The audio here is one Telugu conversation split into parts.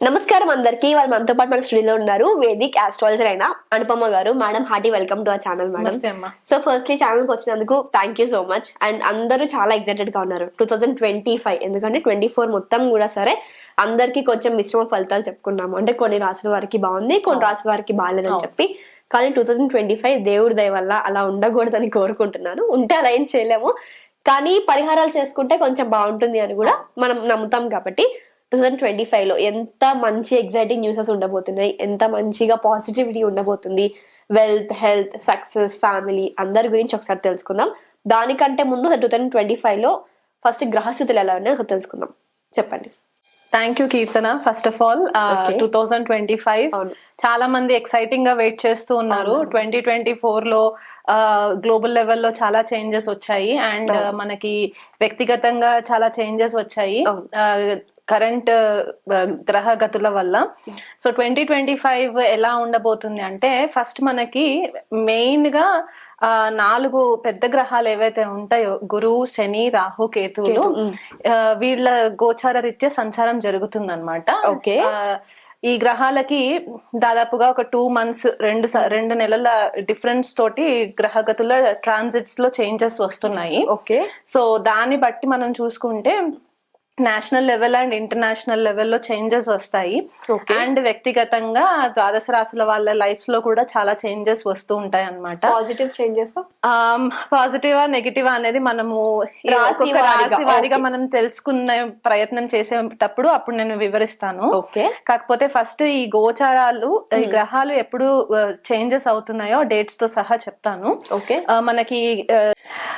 నమస్కారం అందరికి. వాళ్ళు మనతో పాటు మన స్టూడియోలో ఉన్నారు వేదిక్ ఆస్ట్రాలజర్ అయిన Anupama garu. Madam hearty welcome to our channel madam. So firstly channel వచ్చినందుకు thank you so much and అందరూ చాలా ఎక్సైటెడ్గా ఉన్నారు. టూ థౌసండ్ ట్వంటీ ఫైవ్ ఎందుకంటే ట్వంటీ ఫోర్ మొత్తం కూడా సరే అందరికీ కొంచెం మిశ్రమ ఫలితాలు చెప్పుకున్నాము. అంటే కొన్ని రాసుల వారికి బాగుంది కొన్ని రాసుల వారికి బాగాలేదని. చెప్పి. కానీ టూ థౌసండ్ ట్వంటీ ఫైవ్ దేవుడి దయ వల్ల అలా ఉండకూడదని కోరుకుంటున్నాను. ఉంటే అలా ఏం చేయలేము. కానీ పరిహారాలు చేసుకుంటే కొంచెం బాగుంటుంది అని కూడా మనం నమ్ముతాం కాబట్టి టూ థౌసండ్ ట్వంటీ ఫైవ్లో ఎంత మంచి ఎగ్జైటింగ్ న్యూసెస్ ఉండబోతున్నాయి ఎంత మంచిగా పాజిటివిటీ ఉండబోతుంది వెల్త్ హెల్త్ సక్సెస్ ఫ్యామిలీ అందరి గురించి ఒకసారి తెలుసుకుందాం. దానికంటే ముందు టూ థౌసండ్ ట్వంటీ ఫైవ్లో ఫస్ట్ గ్రహస్థితులు ఎలా ఉన్నాయో తెలుసుకుందాం. చెప్పండి. Thank you Keerthana first of all. Two thousand twenty five. చాలా మంది ఎక్సైటింగ్గా వెయిట్ చేస్తూ ఉన్నారు. ట్వంటీ ట్వంటీ ఫోర్లో గ్లోబల్ లెవెల్లో చాలా చేంజెస్ వచ్చాయి. అండ్ అవును. మనకి వ్యక్తిగతంగా చాలా చేంజెస్ వచ్చాయి. కరెంట్ గ్రహ గతుల వల్ల. సో ట్వంటీ ట్వంటీ ఫైవ్ ఎలా ఉండబోతుంది అంటే ఫస్ట్ మనకి మెయిన్గా ఆ, నాలుగు పెద్ద గ్రహాలు ఏవైతే ఉంటాయో గురువు శని రాహు కేతువులు వీళ్ళ గోచార రీత్యా సంచారం జరుగుతుంది అనమాట Okay. ఈ గ్రహాలకి దాదాపుగా ఒక టూ మంత్స్ రెండు రెండు నెలల డిఫరెన్స్ తోటి గ్రహగతుల ట్రాన్సిట్స్లో చేంజెస్ వస్తున్నాయి. ఓకే. సో దాన్ని బట్టి మనం చూసుకుంటే నేషనల్ లెవెల్ అండ్ ఇంటర్నేషనల్ లెవెల్లో చేంజెస్ వస్తాయి. అండ్ వ్యక్తిగతంగా ద్వాదశ రాశుల వాళ్ళ లైఫ్లో కూడా చాలా చేంజెస్ వస్తూ ఉంటాయి అన్నమాట. పాజిటివ్ చేంజెస్ పాజిటివా నెగిటివా అనేది మనము రాశి వారీగా. మనం తెలుసుకునే ప్రయత్నం చేసేటప్పుడు అప్పుడు నేను వివరిస్తాను. ఓకే కాకపోతే ఫస్ట్ ఈ గోచారాలు ఈ గ్రహాలు ఎప్పుడు చేంజెస్ అవుతున్నాయో డేట్స్తో సహా చెప్తాను. ఓకే మనకి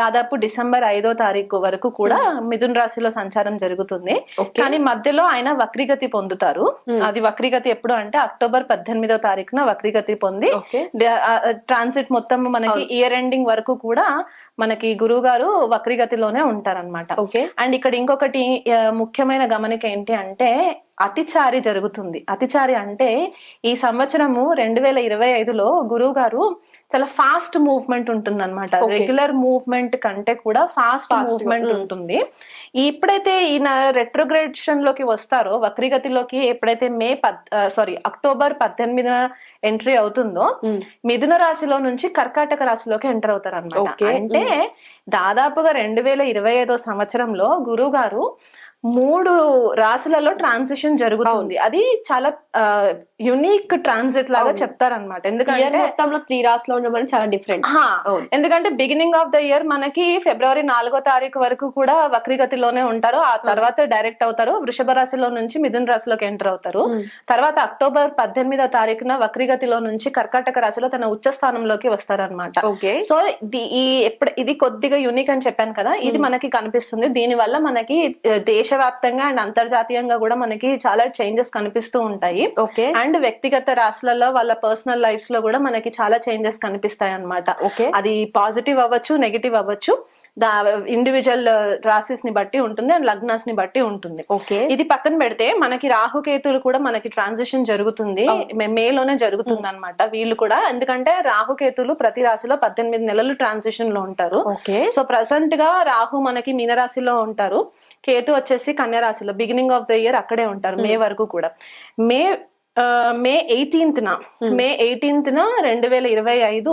దాదాపు డిసెంబర్ ఐదో తారీఖు వరకు కూడా మిథున్ రాశిలో సంచారం జరుగుతుంది. కానీ మధ్యలో ఆయన వక్రీగతి పొందుతారు. అది వక్రీగతి ఎప్పుడు అంటే అక్టోబర్ పద్దెనిమిదో తారీఖున వక్రీగతి పొంది ట్రాన్సిట్ మొత్తం మనకి ఇయర్ ఎండింగ్ వరకు కూడా మనకి గురువు గారు వక్రీగతిలోనే ఉంటారన్నమాట. ఓకే. అండ్ ఇక్కడ ఇంకొకటి ముఖ్యమైన గమనిక ఏంటి అంటే అతిచారి జరుగుతుంది. అతిచారి అంటే ఈ సంవత్సరము రెండు వేల ఇరవై ఐదులో గురువు గారు చాలా ఫాస్ట్ మూవ్మెంట్ ఉంటుంది అనమాట. రెగ్యులర్ మూవ్మెంట్ కంటే కూడా ఫాస్ట్ మూవ్మెంట్ mm. ఉంటుంది ఎప్పుడైతే ఈయన రెట్రోగ్రేషన్లోకి వస్తారో వక్రీగతిలోకి ఎప్పుడైతే మే సారీ అక్టోబర్ పద్దెనిమిదిన ఎంట్రీ అవుతుందో Mm. మిథున రాశిలో నుంచి కర్కాటక రాశిలోకి ఎంటర్ అవుతారు అనమాట. అంటే దాదాపుగా రెండు వేల ఇరవై ఐదో సంవత్సరంలో గురువు గారు మూడు రాశులలో ట్రాన్సిషన్ జరుగుతుంది. అది చాలా యునిక్ ట్రాన్సిట్ లాగా. చెప్తారనమాట ఎందుకంటే మొత్తంలో త్రీ రాస్లో ఉండడం చాలా డిఫరెంట్. ఎందుకంటే బిగినింగ్ ఆఫ్ ద ఇయర్ మనకి ఫిబ్రవరి నాలుగో తారీఖు వరకు కూడా వక్రీగతిలోనే ఉంటారు. ఆ తర్వాత డైరెక్ట్ అవుతారు. వృషభ రాశిలో నుంచి మిథున రాశిలోకి ఎంటర్ అవుతారు. తర్వాత అక్టోబర్ పద్దెనిమిదో తారీఖున వక్రీగతిలో నుంచి కర్కాటక రాశిలో తన ఉచ్చ స్థానంలోకి వస్తారనమాట ఓకే. సో ది- ఈ ఇది కొద్దిగా యూనిక్ అని చెప్పాను కదా. ఇది మనకి కనిపిస్తుంది. దీని వల్ల మనకి దేశ దేశవ్యాప్తంగా అండ్ అంతర్జాతీయంగా కూడా మనకి చాలా చేంజెస్ కనిపిస్తూ ఉంటాయి. ఓకే. అండ్ వ్యక్తిగత రాశులలో వాళ్ళ పర్సనల్ లైఫ్స్లో కూడా మనకి చాలా చేంజెస్ కనిపిస్తాయి అన్నమాట. ఓకే. అది పాజిటివ్ అవ్వచ్చు నెగిటివ్ అవ్వచ్చు. దా ఇండివిజువల్ రాశిస్ని బట్టి ఉంటుంది అండ్ లగ్నాస్ని బట్టి ఉంటుంది. ఓకే. ఇది పక్కన పెడితే మనకి రాహుకేతులు కూడా మనకి ట్రాన్సిషన్ జరుగుతుంది. మే- మేలోనే జరుగుతుంది అనమాట వీళ్ళు కూడా. ఎందుకంటే రాహుకేతులు ప్రతి రాశిలో పద్దెనిమిది నెలలు ట్రాన్సిషన్లో ఉంటారు. ఓకే. సో ప్రజెంట్గా రాహు మనకి మీనరాశిలో ఉంటారు. కేతు వచ్చేసి కన్యా రాశిలో బిగినింగ్ ఆఫ్ ద ఇయర్ అక్కడే ఉంటారు మే వరకు కూడా. మే మే ఎయిటీన్త్ న. మే ఎయిటీన్త్ న రెండు వేల ఇరవై ఐదు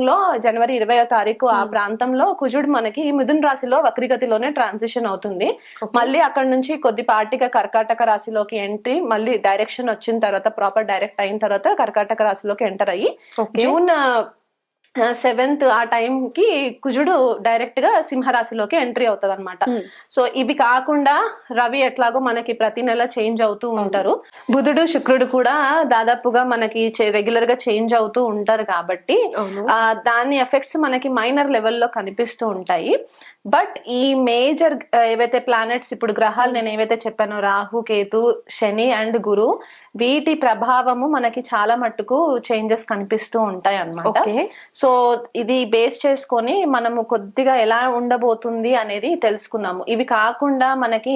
లో జనవరి ఇరవయో తారీఖు ఆ ప్రాంతంలో కుజుడు మనకి మిథున్ రాశిలో వక్రిగతిలోనే ట్రాన్సిషన్ అవుతుంది. మళ్ళీ అక్కడ నుంచి కొద్దిపాటిగా కర్కాటక రాశిలోకి ఎంట్రీ మళ్ళీ డైరెక్షన్ వచ్చిన తర్వాత ప్రాపర్ డైరెక్ట్ అయిన తర్వాత కర్కాటక రాశిలోకి ఎంటర్ అయ్యి జూన్ సెవెంత్ ఆ టైం కి కుజుడు డైరెక్ట్గా సింహరాశిలోకి ఎంట్రీ అవుతుంది అనమాట. సో ఇవి కాకుండా రవి ఎట్లాగో మనకి ప్రతి నెల చేంజ్ అవుతూ ఉంటారు. బుధుడు శుక్రుడు కూడా దాదాపుగా మనకి రెగ్యులర్గా చేంజ్ అవుతూ ఉంటారు కాబట్టి దాని ఎఫెక్ట్స్ మనకి మైనర్ లెవెల్లో కనిపిస్తూ ఉంటాయి. బట్ ఈ మేజర్ ఏవైతే ప్లానెట్స్ ఇప్పుడు గ్రహాలు నేను ఏవైతే చెప్పానో రాహు కేతు శని అండ్ గురు వీటి ప్రభావము మనకి చాలా మట్టుకు చేంజెస్ కనిపిస్తూ ఉంటాయి అన్నమాట సో ఇది బేస్ చేసుకొని మనము కొద్దిగా ఎలా ఉండబోతుంది అనేది తెలుసుకుందాము ఇవి కాకుండా మనకి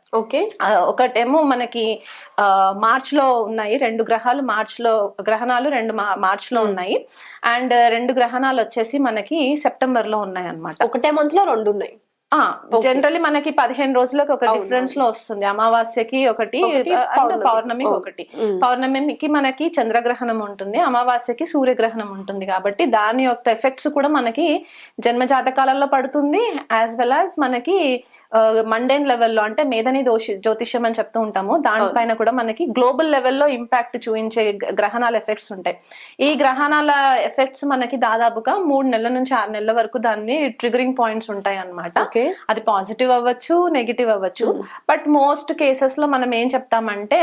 ఓకే. ఒకటేమో మనకి మార్చ్లో ఉన్నాయి. రెండు గ్రహాలు మార్చ్లో గ్రహణాలు రెండు మార్చ్లో ఉన్నాయి. అండ్ రెండు గ్రహణాలు వచ్చేసి మనకి సెప్టెంబర్లో ఉన్నాయి అనమాట ఒకటే మంత్లో రెండు ఉన్నాయి. జనరల్లీ మనకి పదిహేను రోజులకు ఒక డిఫరెన్స్లో వస్తుంది. అమావాస్యకి ఒకటి అండ్ పౌర్ణమి. పౌర్ణమికి. ఒకటి. పౌర్ణమికి మనకి చంద్రగ్రహణం ఉంటుంది అమావాస్యకి సూర్యగ్రహణం ఉంటుంది కాబట్టి దాని యొక్క ఎఫెక్ట్స్ కూడా మనకి జన్మ జాతకాలలో పడుతుంది యాజ్ వెల్ యాజ్ మనకి మండేన్ లెవెల్లో అంటే మేధని దోషి జ్యోతిష్యం అని చెప్తూ ఉంటాము. దానిపైన కూడా మనకి గ్లోబల్ లెవెల్లో ఇంపాక్ట్ చూపించే గ్రహణాల ఎఫెక్ట్స్ ఉంటాయి. ఈ గ్రహణాల ఎఫెక్ట్స్ మనకి దాదాపుగా మూడు నెలల నుంచి ఆరు నెలల వరకు దాన్ని ట్రిగరింగ్ పాయింట్స్ ఉంటాయి అన్నమాట ఓకే. అది పాజిటివ్ అవ్వచ్చు నెగిటివ్ అవ్వచ్చు. బట్ మోస్ట్ కేసెస్లో మనం ఏం చెప్తామంటే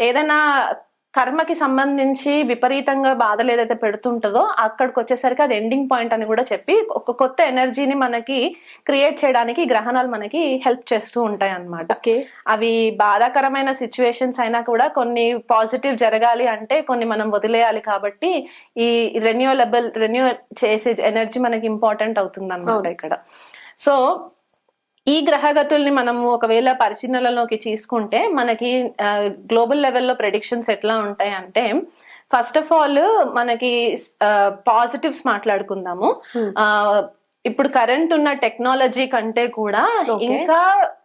ఏదైనా కర్మకి సంబంధించి విపరీతంగా బాధలు ఏదైతే పెడుతుంటుందో అక్కడికి వచ్చేసరికి అది ఎండింగ్ పాయింట్ అని కూడా చెప్పి ఒక కొత్త ఎనర్జీని మనకి క్రియేట్ చేయడానికి గ్రహణాలు మనకి హెల్ప్ చేస్తూ ఉంటాయి అన్నమాట ఓకే. అవి బాధాకరమైన సిచ్యువేషన్స్ అయినా కూడా కొన్ని పాజిటివ్ జరగాలి అంటే కొన్ని మనం వదిలేయాలి కాబట్టి ఈ రెన్యూవలబుల్ రెన్యూ చేసే ఎనర్జీ మనకి ఇంపార్టెంట్ అవుతుంది అనమాట ఇక్కడ. సో ఈ గ్రహగతుల్ని మనము ఒకవేళ పరిశీలనలోకి తీసుకుంటే మనకి గ్లోబల్ లెవెల్లో ప్రెడిక్షన్స్ ఎట్లా ఉంటాయి అంటే ఫస్ట్ ఆఫ్ ఆల్ మనకి పాజిటివ్స్ మాట్లాడుకుందాము. ఆ, ఇప్పుడు కరెంట్ ఉన్న టెక్నాలజీ కంటే కూడా. ఇంకా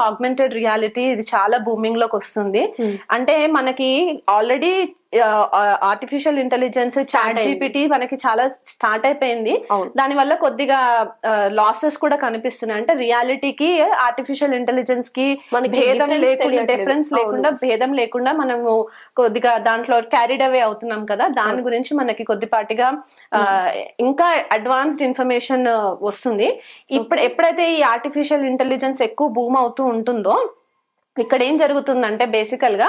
ఆగ్మెంటెడ్ రియాలిటీ ఇది చాలా బూమింగ్లోకి వస్తుంది Hmm. అంటే మనకి already artificial intelligence chat. GPT మనకి చాలా స్టార్ట్ అయిపోయింది. దాని వల్ల కొద్దిగా లాసెస్ కూడా కనిపిస్తున్నాయి. అంటే రియాలిటీకి ఆర్టిఫిషియల్ ఇంటెలిజెన్స్కి భేదం లేకుండా. డిఫరెన్స్ లేకుండా భేదం లేకుండా మనము కొద్దిగా దాంట్లో క్యారీడ్ అవే అవుతున్నాం కదా. దాని గురించి మనకి కొద్దిపాటిగా ఇంకా అడ్వాన్స్డ్ ఇన్ఫర్మేషన్ వస్తుంది. ఇప్పుడు ఎప్పుడైతే ఈ ఆర్టిఫిషియల్ ఇంటెలిజెన్స్ ఎక్కువ బూమ్ అవుతూ ఉంటుందో ఇక్కడ ఏం జరుగుతుందంటే బేసికల్గా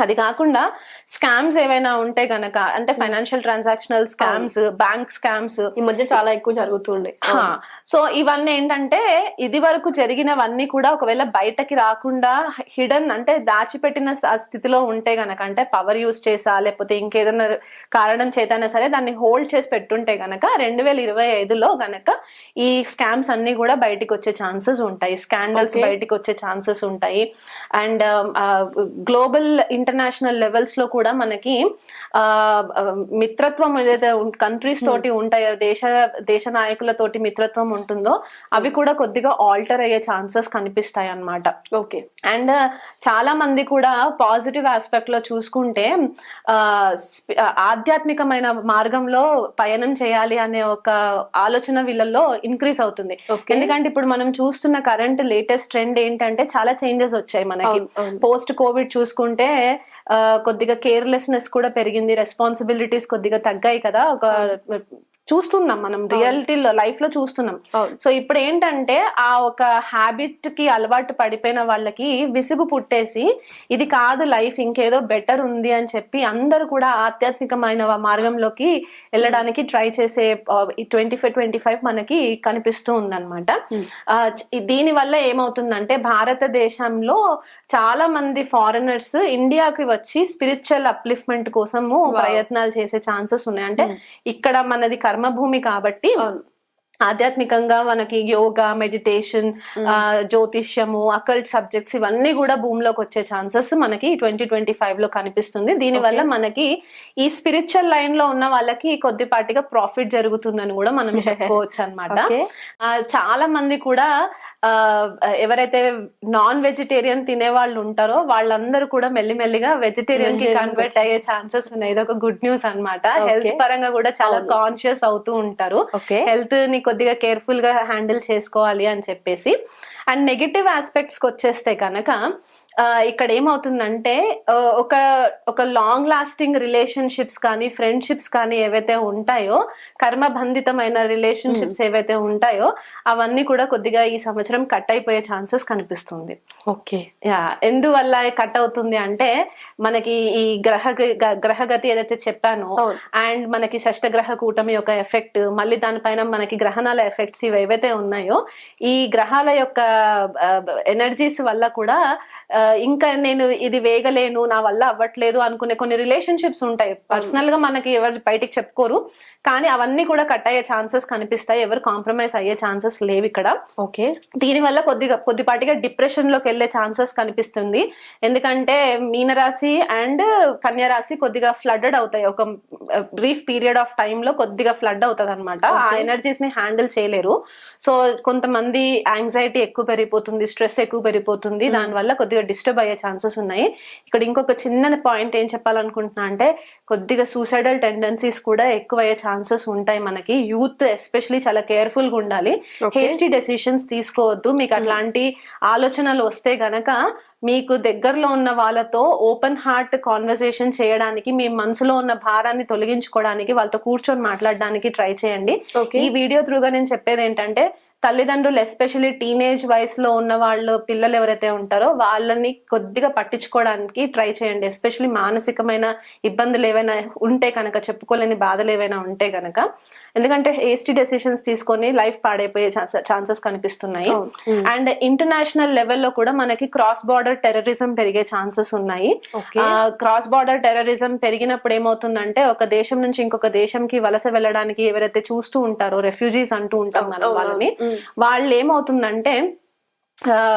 అది కాకుండా స్కామ్స్ ఏవైనా ఉంటే గనక అంటే financial transactional scams bank scams ఈ మధ్య చాలా ఎక్కువ జరుగుతుండే. సో ఇవన్నీ ఏంటంటే ఇది వరకు జరిగినవన్నీ కూడా ఒకవేళ బయటకి రాకుండా హిడెన్ అంటే దాచిపెట్టిన స్థితిలో ఉంటే గనక అంటే పవర్ యూస్ చేసా లేకపోతే ఇంకేదైనా కారణం చేతైనా సరే దాన్ని హోల్డ్ చేసి పెట్టుంటే గనక రెండు వేల ఇరవై ఐదులో గనక ఈ స్కామ్స్ అన్ని కూడా బయటికి వచ్చే ఛాన్సెస్ ఉంటాయి. స్కాండల్స్. బయటికి వచ్చే ఛాన్సెస్ ఉంటాయి. అండ్ గ్లోబల్ ఇంటర్నేషనల్ లెవెల్స్లో కూడా మనకి ఆ, మిత్రత్వం ఏదైతే కంట్రీస్ తోటి ఉంటాయో దేశ దేశ నాయకులతోటి మిత్రత్వం ఉంటుందో అవి కూడా కొద్దిగా ఆల్టర్ అయ్యే ఛాన్సెస్ కనిపిస్తాయి అన్నమాట ఓకే. అండ్ చాలా మంది కూడా పాజిటివ్ ఆస్పెక్ట్లో చూసుకుంటే ఆ, ఆధ్యాత్మికమైన మార్గంలో పయనం చేయాలి అనే ఒక ఆలోచన వీళ్ళల్లో ఇంక్రీజ్ అవుతుంది. ఎందుకంటే ఇప్పుడు మనం చూస్తున్న కరెంట్ లేటెస్ట్ ట్రెండ్ ఏంటంటే చాలా చేంజెస్ వచ్చాయి మనకి. పోస్ట్ కోవిడ్ చూసుకుంటే కొద్దిగా కేర్లెస్నెస్ కూడా పెరిగింది. రెస్పాన్సిబిలిటీస్ కొద్దిగా తగ్గాయి కదా. ఒక చూస్తున్నాం మనం రియాలిటీలో లైఫ్లో చూస్తున్నాం. సో ఇప్పుడు ఏంటంటే ఆ ఒక హ్యాబిట్కి అలవాటు పడిపోయిన వాళ్ళకి విసుగు పుట్టేసి ఇది కాదు లైఫ్ ఇంకేదో బెటర్ ఉంది అని చెప్పి అందరూ కూడా ఆధ్యాత్మికమైన మార్గంలోకి వెళ్ళడానికి ట్రై చేసే ట్వంటీ ఫైవ్ ట్వంటీ ఫైవ్ మనకి కనిపిస్తూ ఉందన్నమాట. దీని వల్ల ఏమవుతుందంటే భారతదేశంలో చాలా మంది ఫారినర్స్ ఇండియాకి వచ్చి స్పిరిచువల్ అప్లిఫ్ట్మెంట్ కోసము ప్రయత్నాలు చేసే ఛాన్సెస్ ఉన్నాయి. అంటే ఇక్కడ మనది కర్మభూమి కాబట్టి. ఆధ్యాత్మికంగా మనకి యోగా మెడిటేషన్ జ్యోతిష్యము అకల్ట్ సబ్జెక్ట్స్ ఇవన్నీ కూడా భూమిలోకి వచ్చే ఛాన్సెస్ మనకి ట్వంటీ ట్వంటీ ఫైవ్లో కనిపిస్తుంది. దీని వల్ల మనకి ఈ స్పిరిచువల్ లైన్లో ఉన్న వాళ్ళకి కొద్దిపాటిగా ప్రాఫిట్ జరుగుతుందని కూడా మనం చెప్పుకోవచ్చు అనమాట. చాలా మంది కూడా ఎవరైతే నాన్ వెజిటేరియన్ తినే వాళ్ళు ఉంటారో వాళ్ళందరూ కూడా మెల్లిమెల్లిగా వెజిటేరియన్కి కన్వర్ట్ అయ్యే ఛాన్సెస్ ఉన్నాయి. ఇది ఒక గుడ్ న్యూస్ అన్నమాట. Okay. హెల్త్ పరంగా కూడా చాలా కాన్షియస్ అవుతూ ఉంటారు. ఓకే హెల్త్ని కొద్దిగా కేర్ఫుల్గా హ్యాండిల్ చేసుకోవాలి అని చెప్పేసి. అండ్ నెగిటివ్ ఆస్పెక్ట్స్కి వచ్చేస్తే కనుక ఇక్కడ ఏమవుతుందంటే ఒక ఒక లాంగ్ లాస్టింగ్ రిలేషన్షిప్స్ కానీ ఫ్రెండ్షిప్స్ కానీ ఏవైతే ఉంటాయో కర్మబంధితమైన రిలేషన్షిప్స్ ఏవైతే ఉంటాయో అవన్నీ కూడా కొద్దిగా ఈ సంవత్సరం కట్ అయిపోయే ఛాన్సెస్ కనిపిస్తుంది. ఓకే. యా ఎందువల్ల కట్ అవుతుంది అంటే మనకి ఈ గ్రహ గ- గ్రహగతి ఏదైతే చెప్పానో. అండ్ మనకి షష్టగ్రహ కూటమి యొక్క ఎఫెక్ట్ మళ్ళీ దానిపైన మనకి గ్రహణాల ఎఫెక్ట్స్ ఇవి ఏవైతే ఉన్నాయో ఈ గ్రహాల యొక్క ఎనర్జీస్ వల్ల కూడా ఇంకా నేను ఇది వేగలేను నా వల్ల అవ్వట్లేదు అనుకునే కొన్ని రిలేషన్షిప్స్ ఉంటాయి. పర్సనల్గా మనకి ఎవరు బయటికి చెప్పుకోరు. కానీ అవన్నీ కూడా కట్ అయ్యే ఛాన్సెస్ కనిపిస్తాయి. ఎవరు కాంప్రమైజ్ అయ్యే ఛాన్సెస్ లేవు ఇక్కడ. ఓకే. దీని వల్ల కొద్దిగా కొద్దిపాటిగా డిప్రెషన్లోకి వెళ్ళే ఛాన్సెస్ కనిపిస్తుంది. ఎందుకంటే మీనరాశి అండ్ కన్యరాశి కొద్దిగా ఫ్లడెడ్ అవుతాయి. ఒక బ్రీఫ్ పీరియడ్ ఆఫ్ టైమ్లో కొద్దిగా ఫ్లడ్ అవుతుంది అనమాట ఆ ఎనర్జీస్ని హ్యాండిల్ చేయలేరు. సో కొంతమంది యాంగ్జైటీ ఎక్కువ పెరిగిపోతుంది స్ట్రెస్ ఎక్కువ పెరిగిపోతుంది. దానివల్ల కొద్దిగా డిస్టర్బ్ అయ్యే ఛాన్సెస్ ఉన్నాయి. ఇక్కడ ఇంకొక చిన్న పాయింట్ ఏం చెప్పాలనుకుంటున్నా అంటే కొద్దిగా సూసైడల్ టెండెన్సీస్ కూడా ఎక్కువ అయ్యే ఛాన్సెస్ ఉంటాయి మనకి. యూత్ ఎస్పెషలీ చాలా కేర్ఫుల్గా ఉండాలి. హేస్టీ డెసిషన్స్ తీసుకోవద్దు. మీకు అట్లాంటి ఆలోచనలు వస్తే గనక మీకు దగ్గరలో ఉన్న వాళ్ళతో ఓపెన్ హార్ట్ కాన్వర్సేషన్ చేయడానికి మీ మనసులో ఉన్న భారాన్ని తొలగించుకోవడానికి వాళ్ళతో కూర్చొని మాట్లాడడానికి ట్రై చేయండి. ఈ వీడియో త్రూగా నేను చెప్పేది ఏంటంటే తల్లిదండ్రులు ఎస్పెషల్లీ టీనేజ్ వయసులో ఉన్న వాళ్ళు పిల్లలు ఎవరైతే ఉంటారో వాళ్ళని కొద్దిగా పట్టించుకోవడానికి ట్రై చేయండి. ఎస్పెషల్లీ మానసికమైన ఇబ్బందులు ఏవైనా ఉంటే కనుక చెప్పుకోలేని బాధలు ఏవైనా ఉంటే కనుక. ఎందుకంటే హేస్టీ డెసిషన్స్ తీసుకొని లైఫ్ పాడైపోయే ఛాన్సెస్ కనిపిస్తున్నాయి. Hmm. అండ్ ఇంటర్నేషనల్ లెవెల్లో కూడా మనకి క్రాస్ బార్డర్ టెర్రరిజం పెరిగే ఛాన్సెస్ ఉన్నాయి. క్రాస్ బార్డర్ టెర్రరిజం పెరిగినప్పుడు ఏమవుతుందంటే ఒక దేశం నుంచి ఇంకొక దేశంకి వలస వెళ్ళడానికి ఎవరైతే చూస్తూ ఉంటారో రెఫ్యూజీస్ అంటూ ఉంటాం మనం వాళ్ళని అవును. వాళ్ళు ఏమవుతుందంటే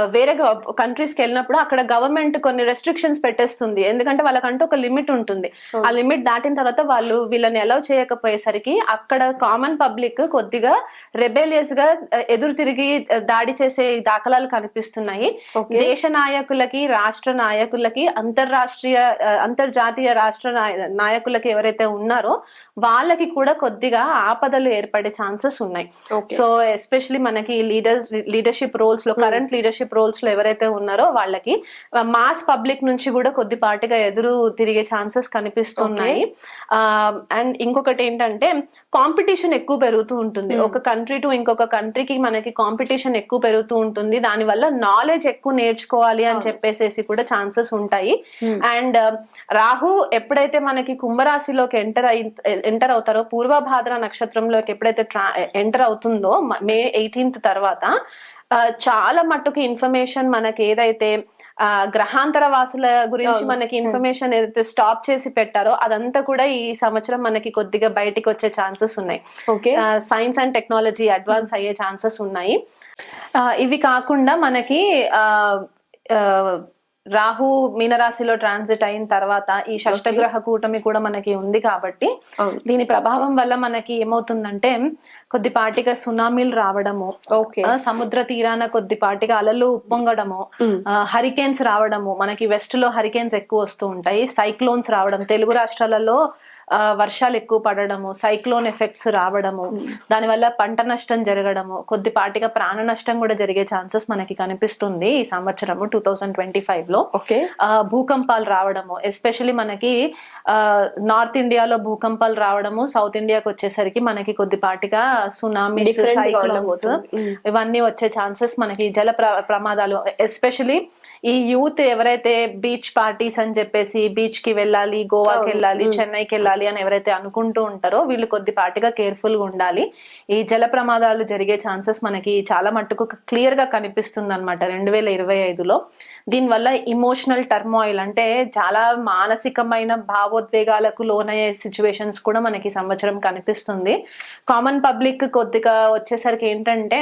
వేరే కంట్రీస్కి వెళ్ళినప్పుడు అక్కడ గవర్నమెంట్ కొన్ని రెస్ట్రిక్షన్స్ పెట్టేస్తుంది. ఎందుకంటే వాళ్ళకంటూ ఒక లిమిట్ ఉంటుంది. ఆ లిమిట్ దాటిన తర్వాత వాళ్ళు వీళ్ళని అలౌ చేయకపోయేసరికి అక్కడ కామన్ పబ్లిక్ కొద్దిగా రెబేలియస్గా ఎదురు తిరిగి దాడి చేసే దాఖలాలు కనిపిస్తున్నాయి. దేశ నాయకులకి రాష్ట్ర నాయకులకి అంతర్రాష్ట్రీయ అంతర్జాతీయ రాష్ట్ర నాయ- నాయకులకి ఎవరైతే ఉన్నారో వాళ్ళకి కూడా కొద్దిగా ఆపదలు ఏర్పడే ఛాన్సెస్ ఉన్నాయి. సో ఎస్పెషలీ మనకి లీడర్ లీడర్షిప్ రోల్స్లో కరెంట్ లీడర్షిప్ రోల్స్లో ఎవరైతే ఉన్నారో వాళ్ళకి మాస్ పబ్లిక్ నుంచి కూడా కొద్దిపాటిగా ఎదురు తిరిగే ఛాన్సెస్ కనిపిస్తున్నాయి. అండ్ ఇంకొకటి ఏంటంటే కాంపిటీషన్ ఎక్కువ పెరుగుతూ ఉంటుంది. ఒక కంట్రీ టు ఇంకొక కంట్రీకి మనకి కాంపిటీషన్ ఎక్కువ పెరుగుతూ ఉంటుంది. దానివల్ల నాలెడ్జ్ ఎక్కువ నేర్చుకోవాలి అని చెప్పేసేసి కూడా ఛాన్సెస్ ఉంటాయి. అండ్ రాహు ఎప్పుడైతే మనకి కుంభరాశిలోకి ఎంటర్ అయి ఎంటర్ అవుతారో పూర్వభాద్ర నక్షత్రంలోకి ఎప్పుడైతే ఎంటర్ అవుతుందో మ- ఎయిటీన్త్ తర్వాత చాలా మట్టుకు ఇన్ఫర్మేషన్ మనకి ఏదైతే ఆ, గ్రహాంతర వాసుల గురించి మనకి ఇన్ఫర్మేషన్ ఏదైతే స్టాప్ చేసి పెట్టారో అదంతా కూడా ఈ సంవత్సరం మనకి కొద్దిగా బయటికి వచ్చే ఛాన్సెస్ ఉన్నాయి. Okay. Science and technology advance అయ్యే ఛాన్సెస్ ఉన్నాయి. ఆ, ఇవి కాకుండా మనకి రాహు మీనరాశిలో ట్రాన్సిట్ అయిన తర్వాత ఈ షష్టగ్రహ కూటమి కూడా మనకి ఉంది కాబట్టి. దీని ప్రభావం వల్ల మనకి ఏమవుతుందంటే కొద్దిపాటిగా సునామీలు రావడము సముద్ర తీరాన కొద్దిపాటిగా అలలు ఉప్పొంగడము హరికేన్స్ రావడము మనకి వెస్ట్లో హరికేన్స్ ఎక్కువ వస్తూ ఉంటాయి సైక్లోన్స్ రావడం తెలుగు రాష్ట్రాలలో వర్షాలు ఎక్కువ పడడము సైక్లోన్ ఎఫెక్ట్స్ రావడము దానివల్ల పంట నష్టం జరగడము కొద్దిపాటిగా ప్రాణ నష్టం కూడా జరిగే ఛాన్సెస్ మనకి కనిపిస్తుంది ఈ సంవత్సరము టూ థౌజండ్ ట్వంటీ ఫైవ్లో భూకంపాలు రావడము ఎస్పెషల్లీ మనకి నార్త్ ఇండియాలో భూకంపాలు రావడము సౌత్ ఇండియాకి వచ్చేసరికి మనకి కొద్దిపాటిగా గా సైక్లోన్స్ ఉండబోతుంది. ఇవన్నీ వచ్చే ఛాన్సెస్ మనకి జల ప్ర- ప్రమాదాలు ఎస్పెషలీ ఈ యూత్ ఎవరైతే బీచ్ పార్టీస్ అని చెప్పేసి బీచ్కి వెళ్ళాలి గోవాకి వెళ్ళాలి చెన్నైకి వెళ్ళాలి అని ఎవరైతే అనుకుంటూ ఉంటారో వీళ్ళు కొద్దిపాటిగా కేర్ఫుల్గా ఉండాలి. ఈ జల ప్రమాదాలు జరిగే ఛాన్సెస్ మనకి చాలా మట్టుకు క్లియర్గా కనిపిస్తుంది అనమాట రెండు వేల ఇరవై ఐదులో. దీనివల్ల ఇమోషనల్ టర్మాయిల్ అంటే చాలా మానసికమైన భావోద్వేగాలకు లోనయ్యే సిచ్యువేషన్స్ కూడా మనకి సంవత్సరం కనిపిస్తుంది. కామన్ పబ్లిక్ కొద్దిగా వచ్చేసరికి ఏంటంటే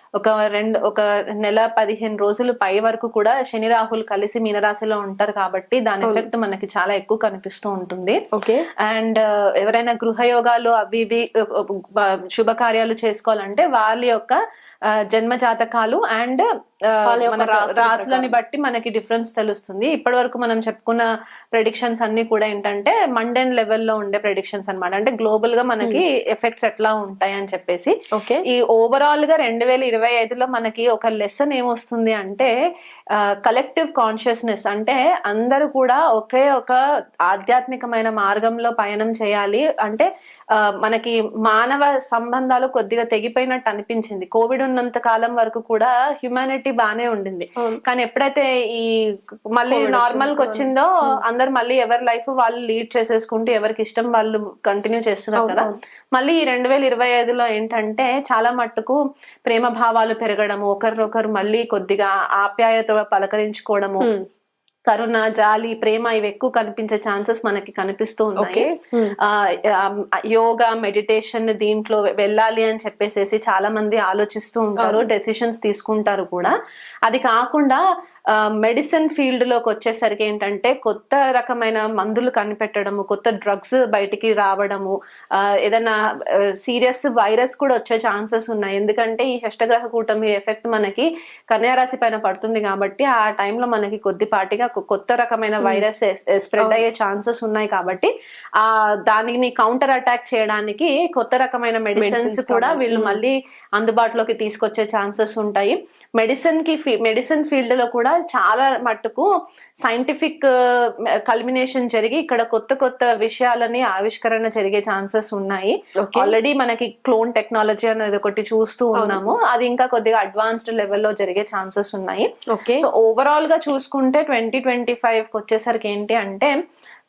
ఒక రెండు ఒక నెల పదిహేను రోజులు పై వరకు కూడా శని రాహుల్ కలిసి మీనరాశిలో ఉంటారు కాబట్టి దాని ఎఫెక్ట్ మనకి చాలా ఎక్కువ కనిపిస్తూ ఉంటుంది. ఓకే. అండ్ ఎవరైనా గృహయోగాలు అవి ఇవి శుభకార్యాలు చేసుకోవాలంటే వాళ్ళ యొక్క ఆ, జన్మ జాతకాలు అండ్ రాసులని బట్టి మనకి డిఫరెన్స్ తెలుస్తుంది. ఇప్పటి వరకు మనం చెప్పుకున్న ప్రెడిక్షన్స్ అన్ని కూడా ఏంటంటే మండెన్ లెవెల్లో ఉండే ప్రెడిక్షన్స్ అన్నమాట. అంటే గ్లోబల్గా మనకి ఎఫెక్ట్స్ ఎట్లా ఉంటాయి అని చెప్పేసి. ఓకే. ఈ ఓవరాల్గా రెండు వేల ఇరవై ఐదులో మనకి ఒక లెసన్ ఏమొస్తుంది అంటే కలెక్టివ్ కాన్షియస్నెస్ అంటే అందరూ కూడా ఒకే ఒక ఆధ్యాత్మికమైన మార్గంలో పయనం చేయాలి. అంటే మనకి మానవ సంబంధాలు కొద్దిగా తెగిపోయినట్టు అనిపించింది కోవిడ్ ఉన్నంత కాలం వరకు కూడా హ్యుమానిటీ బానే ఉండింది. కానీ ఎప్పుడైతే ఈ మళ్ళీ నార్మల్కి వచ్చింది. అందరు మళ్ళీ ఎవరి లైఫ్ వాళ్ళు లీడ్ చేసేసుకుంటూ ఎవరికి ఇష్టం వాళ్ళు కంటిన్యూ చేస్తున్నారు కదా. మళ్ళీ ఈ రెండు వేల ఇరవై ఐదులో ఏంటంటే చాలా మట్టుకు ప్రేమ భావాలు పెరగడము ఒకరినొకరు మళ్ళీ కొద్దిగా ఆప్యాయత పలకరించుకోవడము. కరుణ జాలి ప్రేమ ఇవి ఎక్కువ కనిపించే ఛాన్సెస్ మనకి కనిపిస్తూ ఉన్నాయి. Hmm. యోగా మెడిటేషన్ దీంట్లో వెళ్ళాలి అని చెప్పేసి చాలా మంది ఆలోచిస్తూ ఉంటారు డెసిషన్స్ తీసుకుంటారు కూడా అది కాకుండా మెడిసిన్ ఫీల్డ్లోకి వచ్చేసరికి ఏంటంటే కొత్త రకమైన మందులు కనిపెట్టడము కొత్త డ్రగ్స్ బయటికి రావడము ఏదైనా సీరియస్ వైరస్ కూడా వచ్చే ఛాన్సెస్ ఉన్నాయి. ఎందుకంటే ఈ షష్టగ్రహ కూటమి ఎఫెక్ట్ మనకి కన్యా రాశి పైన పడుతుంది కాబట్టి ఆ టైంలో మనకి కొద్దిపాటిగా కొత్త రకమైన వైరస్ స్ప్రెడ్ అయ్యే ఛాన్సెస్ ఉన్నాయి కాబట్టి ఆ దానిని కౌంటర్ అటాక్ చేయడానికి కొత్త రకమైన మెడిసిన్స్ కూడా. వీళ్ళు మళ్ళీ అందుబాటులోకి తీసుకొచ్చే ఛాన్సెస్ ఉంటాయి. మెడిసిన్కి మెడిసిన్ ఫీల్డ్లో కూడా చాలా మట్టుకు సైంటిఫిక్ కల్మినేషన్ జరిగి ఇక్కడ కొత్త కొత్త విషయాలని ఆవిష్కరణ జరిగే ఛాన్సెస్ ఉన్నాయి. ఆల్రెడీ మనకి క్లోన్ టెక్నాలజీ అనేది ఒకటి చూస్తూ ఉన్నాము. అది ఇంకా కొద్దిగా అడ్వాన్స్డ్ లెవెల్లో జరిగే ఛాన్సెస్ ఉన్నాయి. ఓకే సో ఓవరాల్గా చూసుకుంటే ట్వంటీ ట్వంటీ ఫైవ్కి వచ్చేసరికి ఏంటి అంటే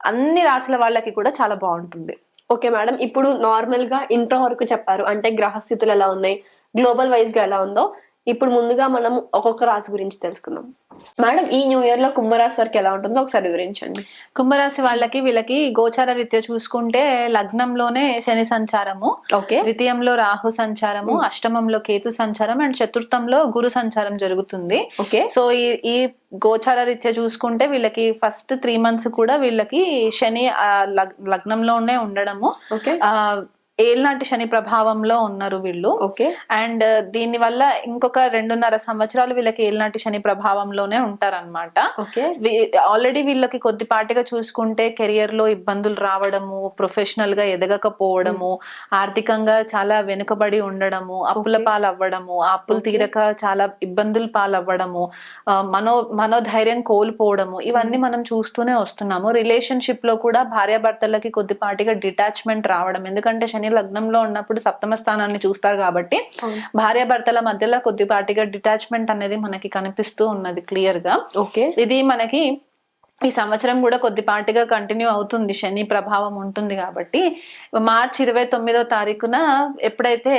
అన్ని రాసుల వాళ్ళకి కూడా చాలా బాగుంటుంది. ఓకే మేడం ఇప్పుడు నార్మల్గా ఇంట్లో వరకు చెప్పారు అంటే గ్రహస్థితులు ఎలా ఉన్నాయి గ్లోబల్ వైజ్గా ఎలా ఉందో ఇప్పుడు ముందుగా మనం ఒక్కొక్క రాశి గురించి తెలుసుకుందాం. మేడం ఈ న్యూ ఇయర్లో కుంభరాశి వరకు ఎలా ఉంటుందో ఒకసారి వివరించండి. కుంభరాశి వాళ్ళకి వీళ్ళకి గోచార రీత్యా చూసుకుంటే లగ్నంలోనే శని సంచారము ఓకే. ద్వితీయంలో రాహు సంచారము అష్టమంలో కేతు సంచారం అండ్ చతుర్థంలో గురు సంచారం జరుగుతుంది. ఓకే. సో ఈ ఈ గోచార రీత్యా చూసుకుంటే వీళ్ళకి ఫస్ట్ త్రీ మంత్స్ కూడా వీళ్ళకి శని లగ్నంలోనే ఉండడము. ఓకే. ఆ ఏళ్ళనాటి శని ప్రభావంలో ఉన్నారు వీళ్ళు. ఓకే. అండ్ దీని వల్ల ఇంకొక రెండున్నర సంవత్సరాలు వీళ్ళకి ఏళ్ళనాటి శని ప్రభావంలోనే ఉంటారన్నమాట. ఓకే. ఆల్రెడీ వీళ్ళకి కొద్దిపాటిగా చూసుకుంటే కెరియర్లో ఇబ్బందులు రావడము ప్రొఫెషనల్గా ఎదగకపోవడము ఆర్థికంగా చాలా వెనుకబడి ఉండడము అప్పుల పాలు అవ్వడము ఆ అప్పులు తీరక చాలా ఇబ్బందులు పాలవ్వడము ఆ, మనో మనోధైర్యం కోల్పోవడము ఇవన్నీ మనం చూస్తూనే వస్తున్నాము. రిలేషన్షిప్లో కూడా భార్యాభర్తలకి కొద్దిపాటిగా డిటాచ్మెంట్ రావడం ఎందుకంటే శని లగ్నంలో ఉన్నప్పుడు సప్తమ స్థానాన్ని చూస్తారు కాబట్టి. భార్యాభర్తల మధ్యలో కొద్దిపాటిగా డిటాచ్మెంట్ అనేది మనకి కనిపిస్తూ ఉన్నది క్లియర్గా ఓకే ఇది మనకి ఈ సంవత్సరం కూడా కొద్దిపాటిగా కంటిన్యూ అవుతుంది శని ప్రభావం ఉంటుంది కాబట్టి మార్చి ఇరవై తొమ్మిదో తారీఖున ఎప్పుడైతే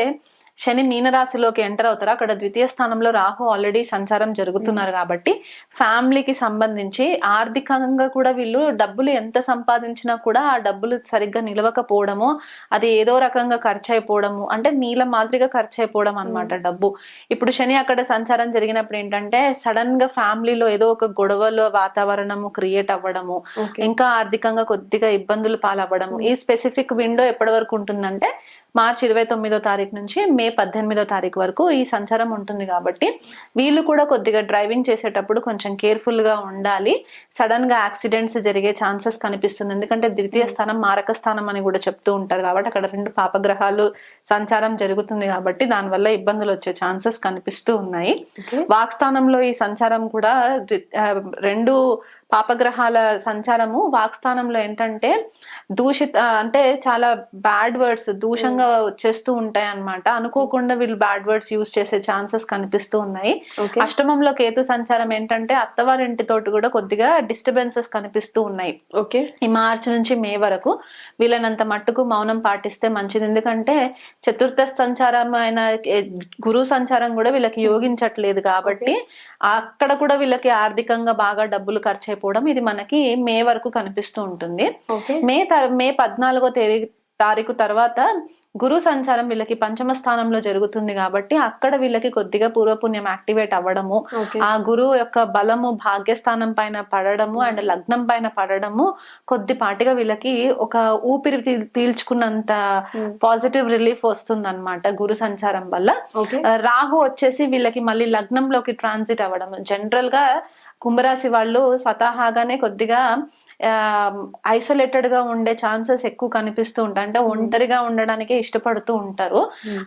శని మీనరాశిలోకి ఎంటర్ అవుతారో. అక్కడ ద్వితీయ స్థానంలో రాహు ఆల్రెడీ సంచారం జరుగుతున్నారు కాబట్టి ఫ్యామిలీకి సంబంధించి ఆర్థికంగా కూడా వీళ్ళు డబ్బులు ఎంత సంపాదించినా కూడా ఆ డబ్బులు సరిగ్గా నిలవకపోవడము అది ఏదో రకంగా ఖర్చు అయిపోవడము అంటే నీళ్ళ మాదిరిగా ఖర్చు అయిపోవడం అనమాట డబ్బు. ఇప్పుడు శని అక్కడ సంచారం జరిగినప్పుడు ఏంటంటే సడన్గా ఫ్యామిలీలో ఏదో ఒక గొడవల వాతావరణము క్రియేట్ అవ్వడము ఇంకా ఆర్థికంగా కొద్దిగా ఇబ్బందులు పాలవ్వడము. ఈ స్పెసిఫిక్ విండో ఎప్పటి వరకు ఉంటుందంటే మార్చి ఇరవై తొమ్మిదో తారీఖు నుంచి మే పద్దెనిమిదో తారీఖు వరకు ఈ సంచారం ఉంటుంది కాబట్టి వీళ్ళు కూడా కొద్దిగా డ్రైవింగ్ చేసేటప్పుడు కొంచెం కేర్ఫుల్గా ఉండాలి. సడన్గా యాక్సిడెంట్స్ జరిగే ఛాన్సెస్ కనిపిస్తుంది. ఎందుకంటే ద్వితీయ స్థానం మారక స్థానం అని కూడా చెప్తూ ఉంటారు కాబట్టి అక్కడ రెండు పాపగ్రహాలు సంచారం జరుగుతుంది కాబట్టి దానివల్ల ఇబ్బందులు వచ్చే ఛాన్సెస్ కనిపిస్తూ ఉన్నాయి. వాక్స్థానంలో ఈ సంచారం కూడా రెండు పాపగ్రహాల సంచారము వాక్స్థానంలో ఏంటంటే దూషిత అంటే చాలా బ్యాడ్ వర్డ్స్ దూషంగా వచ్చేస్తూ ఉంటాయి అన్నమాట అనుకోకుండా వీళ్ళు బ్యాడ్ వర్డ్స్ యూజ్ చేసే ఛాన్సెస్ కనిపిస్తూ ఉన్నాయి. అష్టమంలో కేతు సంచారం ఏంటంటే అత్తవారింటి తోటి కూడా కొద్దిగా డిస్టర్బెన్సెస్ కనిపిస్తూ ఉన్నాయి. ఓకే ఈ మార్చి నుంచి మే వరకు వీళ్ళనంత మట్టుకు మౌనం పాటిస్తే మంచిది. ఎందుకంటే చతుర్థ సంచారం అయిన గురు సంచారం కూడా వీళ్ళకి యోగించట్లేదు కాబట్టి అక్కడ కూడా వీళ్ళకి ఆర్థికంగా బాగా డబ్బులు ఖర్చు అయిపోవడం ఇది మనకి మే వరకు కనిపిస్తూ ఉంటుంది. ఓకే మే మే పద్నాలుగో తేదీ తారీఖు తర్వాత గురు సంచారం వీళ్ళకి పంచమ స్థానంలో జరుగుతుంది కాబట్టి అక్కడ వీళ్ళకి కొద్దిగా పూర్వపుణ్యం యాక్టివేట్ అవ్వడము ఆ గురువు యొక్క బలము భాగ్యస్థానం పైన పడడము అండ్ లగ్నం పైన పడడము కొద్దిపాటిగా వీళ్ళకి ఒక ఊపిరి పీల్- పీల్చుకున్నంత పాజిటివ్ రిలీఫ్ వస్తుంది అనమాట గురు సంచారం వల్ల. రాహు వచ్చేసి వీళ్ళకి మళ్ళీ లగ్నంలోకి ట్రాన్సిట్ అవ్వడం జనరల్గా కుంభరాశి వాళ్ళు స్వతహాగానే కొద్దిగా ఐసోలేటెడ్గా ఉండే ఛాన్సెస్ ఎక్కువ కనిపిస్తూ ఉంటాయి. అంటే ఒంటరిగా ఉండడానికే ఇష్టపడుతూ ఉంటారు.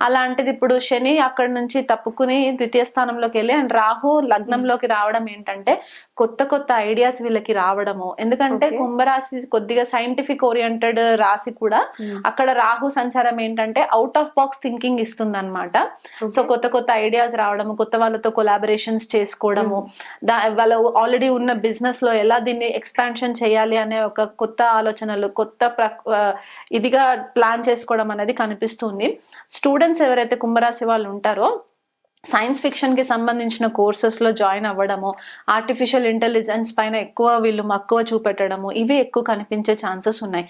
అలాంటిది ఇప్పుడు శని అక్కడ నుంచి తప్పుకుని ద్వితీయ స్థానంలోకి వెళ్ళి అండ్ రాహు లగ్నంలోకి రావడం ఏంటంటే కొత్త కొత్త ఐడియాస్ వీళ్ళకి రావడము. ఎందుకంటే. కుంభరాశి కొద్దిగా సైంటిఫిక్ ఓరియంటెడ్ రాశి కూడా అక్కడ రాహు సంచారం ఏంటంటే అవుట్ ఆఫ్ బాక్స్ థింకింగ్ ఇస్తుంది అనమాట సో కొత్త కొత్త ఐడియాస్ రావడము కొత్త వాళ్ళతో కొలాబరేషన్స్ చేసుకోవడము వాళ్ళ ఆల్రెడీ ఉన్న బిజినెస్లో ఎలా దీన్ని ఎక్స్పాన్షన్ చేయాలి అనే ఒక కొత్త ఆలోచనలు కొత్త ప్ర- ఇదిగా ప్లాన్ చేసుకోవడం అనేది కనిపిస్తుంది. స్టూడెంట్స్ ఎవరైతే కుంభరాశి వాళ్ళు ఉంటారో సైన్స్ ఫిక్షన్కి సంబంధించిన కోర్సెస్లో జాయిన్ అవ్వడము ఆర్టిఫిషియల్ ఇంటెలిజెన్స్ పైన ఎక్కువ వీళ్ళు మక్కువ చూపెట్టడము ఇవి ఎక్కువ కనిపించే ఛాన్సెస్ ఉన్నాయి.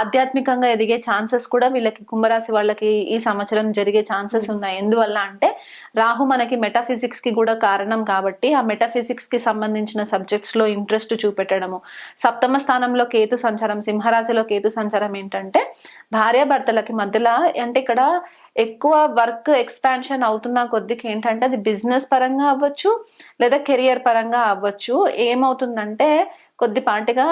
ఆధ్యాత్మికంగా ఎదిగే ఛాన్సెస్ కూడా వీళ్ళకి కుంభరాశి వాళ్ళకి ఈ సంవత్సరం జరిగే ఛాన్సెస్ ఉన్నాయి. ఎందువల్ల అంటే రాహు మనకి మెటాఫిజిక్స్కి కూడా కారణం కాబట్టి ఆ మెటాఫిజిక్స్కి సంబంధించిన సబ్జెక్ట్స్లో ఇంట్రెస్ట్ చూపెట్టడము. సప్తమ స్థానంలో కేతు సంచారం సింహరాశిలో కేతు సంచారం ఏంటంటే భార్యాభర్తలకి మధ్యలో అంటే ఇక్కడ ఎక్కువ వర్క్ ఎక్స్పాన్షన్ అవుతున్న కొద్దికి ఏంటంటే అది బిజినెస్ పరంగా అవ్వచ్చు లేదా కెరియర్ పరంగా అవ్వచ్చు. ఏమవుతుందంటే కొద్దిపాటిగా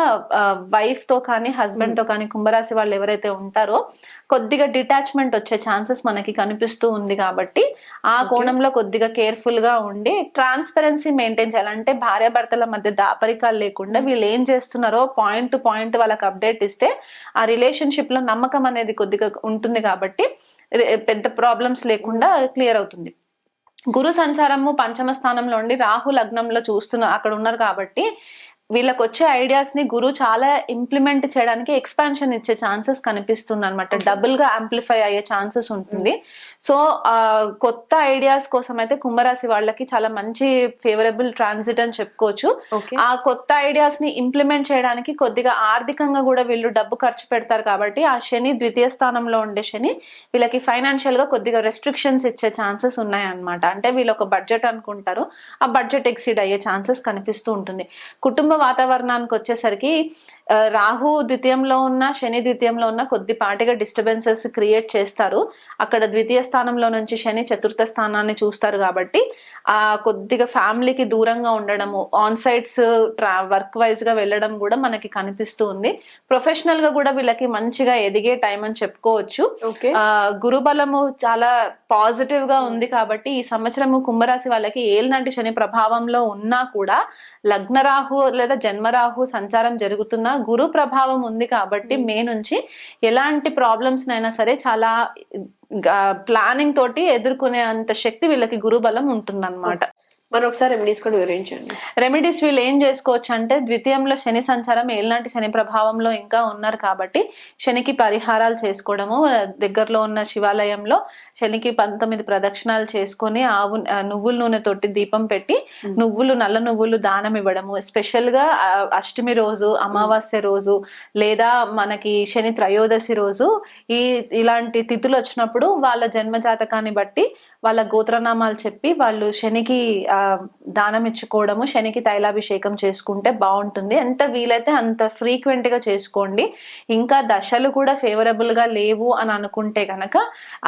వైఫ్తో కానీ హస్బెండ్తో కానీ కుంభరాశి వాళ్ళు ఎవరైతే ఉంటారో కొద్దిగా డిటాచ్మెంట్ వచ్చే ఛాన్సెస్ మనకి కనిపిస్తూ ఉంది కాబట్టి ఆ కోణంలో కొద్దిగా కేర్ఫుల్గా ఉండి ట్రాన్స్పరెన్సీ మెయింటైన్ చేయాలంటే భార్యాభర్తల మధ్య దాపరికాలు లేకుండా వీళ్ళు ఏం చేస్తున్నారో పాయింట్ టు పాయింట్ వాళ్ళకి అప్డేట్ ఇస్తే ఆ రిలేషన్షిప్లో నమ్మకం అనేది కొద్దిగా ఉంటుంది కాబట్టి పెద్ద ప్రాబ్లమ్స్ లేకుండా క్లియర్ అవుతుంది. గురు సంచారము పంచమ స్థానంలో ఉండి రాహు లగ్నంలో చూస్తున్న అక్కడ ఉన్నారు కాబట్టి వీళ్ళకి వచ్చే ఐడియాస్ని గురువు చాలా ఇంప్లిమెంట్ చేయడానికి ఎక్స్పాన్షన్ ఇచ్చే ఛాన్సెస్ కనిపిస్తుంది అనమాట డబుల్గా ఆంప్లిఫై అయ్యే ఛాన్సెస్ ఉంటుంది. సో ఆ కొత్త ఐడియాస్ కోసం అయితే కుంభరాశి వాళ్ళకి చాలా మంచి ఫేవరబుల్ ట్రాన్సిట్ అని చెప్పుకోవచ్చు. ఆ కొత్త ఐడియాస్ని ఇంప్లిమెంట్ చేయడానికి కొద్దిగా ఆర్థికంగా కూడా వీళ్ళు డబ్బు ఖర్చు పెడతారు కాబట్టి ఆ శని ద్వితీయ స్థానంలో ఉండే శని వీళ్ళకి ఫైనాన్షియల్గా కొద్దిగా రెస్ట్రిక్షన్స్ ఇచ్చే ఛాన్సెస్ ఉన్నాయన్నమాట. అంటే వీళ్ళు ఒక బడ్జెట్ అనుకుంటారు. ఆ బడ్జెట్ ఎక్సీడ్ అయ్యే ఛాన్సెస్ కనిపిస్తూ ఉంటుంది. కుటుంబ వాతావరణానికి వచ్చేసరికి రాహు ద్వితీయంలో ఉన్న శని ద్వితీయంలో ఉన్న కొద్దిపాటిగా డిస్టర్బెన్సెస్ క్రియేట్ చేస్తారు. అక్కడ ద్వితీయ స్థానంలో నుంచి శని చతుర్థ స్థానాన్ని చూస్తారు కాబట్టి ఆ కొద్దిగా ఫ్యామిలీకి దూరంగా ఉండడము ఆన్ సైట్స్ వర్క్ వైజ్గా వెళ్ళడం కూడా మనకి కనిపిస్తూ ఉంది. ప్రొఫెషనల్గా కూడా వీళ్ళకి మంచిగా ఎదిగే టైం అని చెప్పుకోవచ్చు. గురుబలము చాలా పాజిటివ్గా ఉంది కాబట్టి ఈ సంవత్సరము కుంభరాశి వాళ్ళకి ఏలినాటి శని ప్రభావంలో ఉన్నా కూడా లగ్నరాహు లేదా జన్మరాహు సంచారం జరుగుతున్నా గురు ప్రభావం ఉంది కాబట్టి మే నుంచి ఎలాంటి ప్రాబ్లమ్స్ నైనా సరే చాలా ప్లానింగ్ తోటి ఎదుర్కొనే అంత శక్తి వీళ్ళకి గురుబలం ఉంటుందన్నమాట. మరి ఒకసారి రెమెడీస్ కూడా వివరించండి. రెమెడీస్ వీళ్ళు ఏం చేసుకోవచ్చు అంటే ద్వితీయంలో శని సంచారం ఏలినాటి శని ప్రభావంలో ఇంకా ఉన్నారు కాబట్టి శనికి పరిహారాలు చేసుకోవడము దగ్గరలో ఉన్న శివాలయంలో శనికి పంతొమ్మిది ప్రదక్షిణాలు చేసుకొని ఆవు నువ్వుల నూనె తోటి దీపం పెట్టి నువ్వులు నల్ల నువ్వులు దానం ఇవ్వడము. స్పెషల్గా అష్టమి రోజు అమావాస్య రోజు లేదా మనకి శని త్రయోదశి రోజు ఈ ఇలాంటి తిథులు వచ్చినప్పుడు వాళ్ళ జన్మ జాతకాన్ని బట్టి వాళ్ళ గోత్రనామాలు చెప్పి వాళ్ళు శనికి దానం ఇచ్చుకోవడము శనికి తైలాభిషేకం చేసుకుంటే బాగుంటుంది. ఎంత వీలైతే అంత ఫ్రీక్వెంట్గా చేసుకోండి. ఇంకా దశలు కూడా ఫేవరబుల్గా లేవు అని అనుకుంటే గనక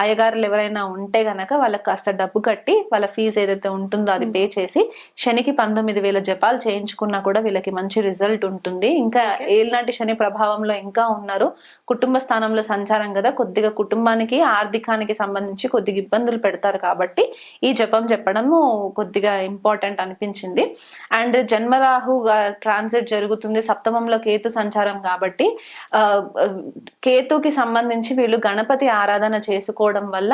అయ్యగారులు ఎవరైనా ఉంటే గనక వాళ్ళకి కాస్త డబ్బు కట్టి వాళ్ళ ఫీజు ఏదైతే ఉంటుందో అది పే చేసి శనికి పంతొమ్మిది వేల జపాలు చేయించుకున్నా కూడా వీళ్ళకి మంచి రిజల్ట్ ఉంటుంది. ఇంకా ఏలినాటి శని ప్రభావంలో ఇంకా ఉన్నారు. కుటుంబ స్థానంలో సంచారం కదా కొద్దిగా కుటుంబానికి ఆర్థికానికి సంబంధించి కొద్దిగా ఇబ్బందులు పెడతారు కాబట్టి ఈ జపం చెప్పడము కొద్దిగా ఇంపార్టెంట్ అనిపించింది. అండ్ జన్మరాహు ట్రాన్సిట్ జరుగుతుంది సప్తమంలో కేతు సంచారం కాబట్టి కేతుకి సంబంధించి వీళ్ళు గణపతి ఆరాధన చేసుకోవడం వల్ల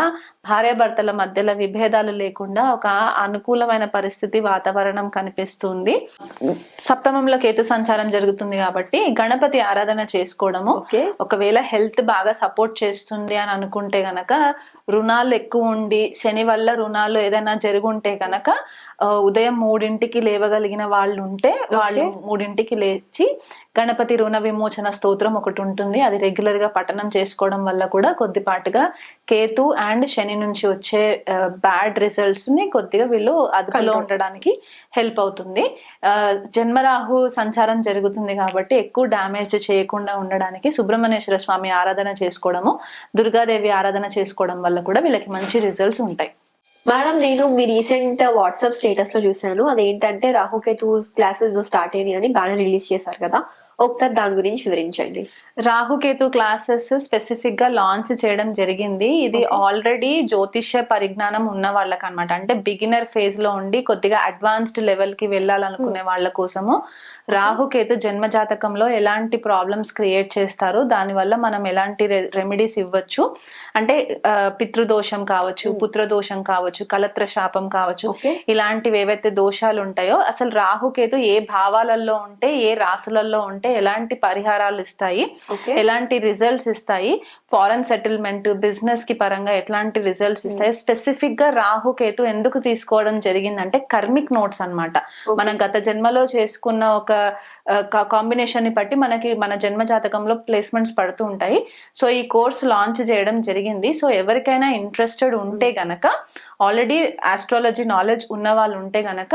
భార్యాభర్తల మధ్యలో విభేదాలు లేకుండా ఒక అనుకూలమైన పరిస్థితి వాతావరణం కనిపిస్తుంది. సప్తమంలో కేతు సంచారం జరుగుతుంది కాబట్టి గణపతి ఆరాధన చేసుకోవడము ఓకే. ఒకవేళ హెల్త్ బాగా సపోర్ట్ చేస్తుంది అని అనుకుంటే గనక రుణాలు ఎక్కువ ఉండి శని వల్ల రుణాలు ఏదైనా జరుగుంటే కనుక ఉదయం మూడింటికి లేవగలిగిన వాళ్ళు ఉంటే వాళ్ళు మూడింటికి లేచి గణపతి రుణ విమోచన స్తోత్రం ఒకటి ఉంటుంది. అది రెగ్యులర్గా పఠనం చేసుకోవడం వల్ల కూడా కొద్దిపాటుగా కేతు అండ్ శని నుంచి వచ్చే బ్యాడ్ రిజల్ట్స్ని కొద్దిగా వీళ్ళు అదుపులో ఉండడానికి హెల్ప్ అవుతుంది. ఆ, జన్మరాహు సంచారం జరుగుతుంది కాబట్టి ఎక్కువ డ్యామేజ్ చేయకుండా ఉండడానికి సుబ్రహ్మణ్యేశ్వర స్వామి ఆరాధన చేసుకోవడము దుర్గాదేవి ఆరాధన చేసుకోవడం వల్ల కూడా వీళ్ళకి మంచి రిజల్ట్స్ ఉంటాయి. మేడం నేను మీ రీసెంట్ వాట్సాప్ స్టేటస్లో చూసాను అదేంటంటే రాహుకేతు క్లాసెస్ స్టార్ట్ అయినాయి అని బాగా రిలీజ్ చేశారు కదా. ఒకసారి దాని గురించి వివరించండి. రాహుకేతు క్లాసెస్ స్పెసిఫిక్గా లాంచ్ చేయడం జరిగింది. ఇది ఆల్రెడీ జ్యోతిష్య పరిజ్ఞానం ఉన్న వాళ్ళకి అనమాట అంటే బిగినర్ ఫేజ్లో ఉండి కొద్దిగా అడ్వాన్స్డ్ లెవెల్కి వెళ్ళాలనుకునే వాళ్ళ కోసము. రాహుకేతు జన్మ జాతకంలో ఎలాంటి ప్రాబ్లమ్స్ క్రియేట్ చేస్తారు దానివల్ల మనం ఎలాంటి రెమెడీస్ ఇవ్వచ్చు. అంటే పితృదోషం కావచ్చు పుత్రదోషం కావచ్చు కలత్ర శాపం కావచ్చు ఇలాంటివి ఏవైతే దోషాలు ఉంటాయో అసలు రాహుకేతు ఏ భావాలలో ఉంటే ఏ రాసులలో ఉంటే ఎలాంటి పరిహారాలు ఇస్తాయి ఎలాంటి రిజల్ట్స్ ఇస్తాయి ఫారెన్ సెటిల్మెంట్ బిజినెస్కి పరంగా ఎట్లాంటి రిజల్ట్స్ ఇస్తాయి స్పెసిఫిక్గా రాహు కేతు ఎందుకు తీసుకోవడం జరిగిందంటే కర్మిక్ నోట్స్ అన్నమాట. మన గత జన్మలో చేసుకున్న ఒక కాంబినేషన్ని బట్టి మనకి మన జన్మ జాతకంలో ప్లేస్మెంట్స్ పడుతూ ఉంటాయి. సో ఈ కోర్స్ లాంచ్ చేయడం జరిగింది. సో ఎవరికైనా ఇంట్రెస్టెడ్ ఉంటే గనక ఆల్రెడీ ఆస్ట్రాలజీ నాలెడ్జ్ ఉన్న వాళ్ళు ఉంటే గనక